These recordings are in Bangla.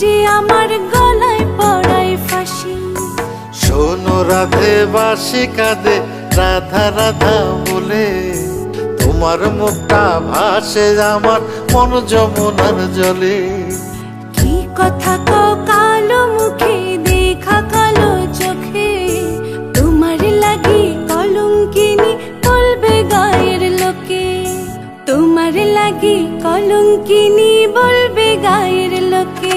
যে আমার গলায় পড়ায় ফাঁসি। শোনো রাধে বাসি কাঁদে রাধা রাধা বলে। তোমার মুখটা ভাসে আমার মন যমুনার জলে। কি কথা কও কালো মুখে দেখা কালো চোখে। তোমার লাগি কলঙ্কিনি বলবে গায়ের লোকে। তোমার লাগি কলঙ্কিনি বলবে গায়ের লোকে।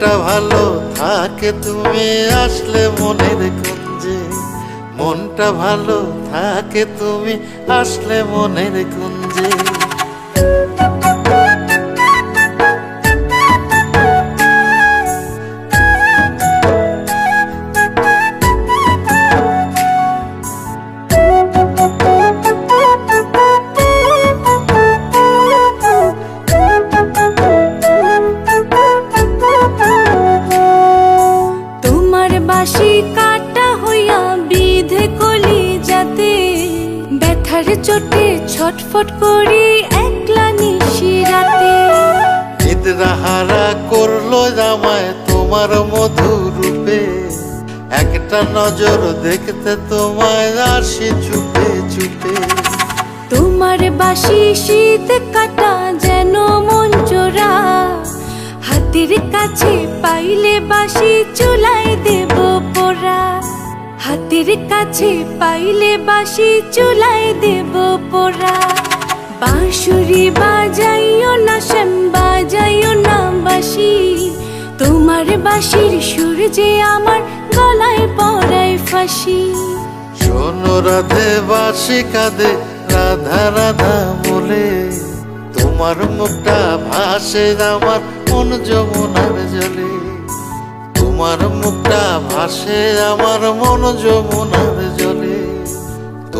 মনটা ভালো থাকে, তুমি আসলে মনের যে মনটা ভালো থাকে, তুমি আসলে মনে দেখুন কুঞ্জে। চোটে ছটফট করি একলা নিশি রাতে নিদ্রাহারা করল জামায় তোমার মধু রূপে একটা নজর দেখতে তোমায় আসি চুপে চুপে। তোমার বাসি শীত কাটা যেন মন চোরা হাতের কাছে পাইলে বাসি চুলাই দেব পোড়া। হাতের কাছে পাইলে বাসি চুলাই দেব পোড়া বাঁশুরি বাজাইও না, শ্যাম বাজাইও না বাসি তোমার বাসির সুর যে আমার গলায় পড়ায় ফাঁসি। শোনো রাধে বাসি কাঁদে, রাধা রাধা বলে। তোমার মুখটা ভাসে, আমার মন যমুনার জলে। তোমার মুখটা ভাসে, আমার মন যমুনার